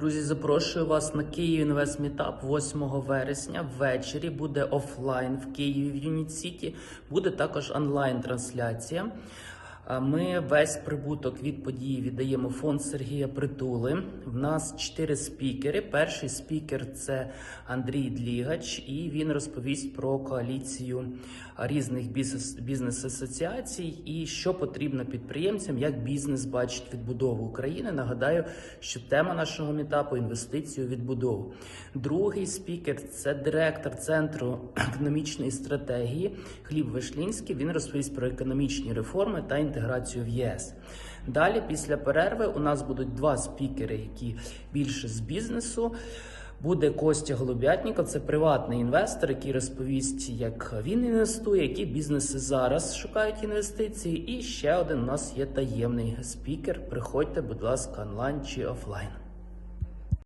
Друзі, запрошую вас на Київ Інвест Мітап 8 вересня. Ввечері буде офлайн в Києві в Юніт Сіті. Буде також онлайн трансляція. А Ми весь прибуток від події віддаємо фонд Сергія Притули. В нас чотири спікери. Перший спікер це Андрій Длігач, і він розповість про коаліцію різних бізнес, бізнес-асоціацій і що потрібно підприємцям, як бізнес бачить відбудову України. Нагадаю, що тема нашого мітапу інвестиції у відбудову. Другий спікер це директор центру економічної стратегії Гліб Вишлінський. Він розповість про економічні реформи та інтеграцію в ЄС. Далі, після перерви, у нас будуть два спікери, які більше з бізнесу. Буде Костя Голубятніков, це приватний інвестор, який розповість, як він інвестує, які бізнеси зараз шукають інвестиції. І ще один у нас є таємний спікер. Приходьте, будь ласка, онлайн чи офлайн.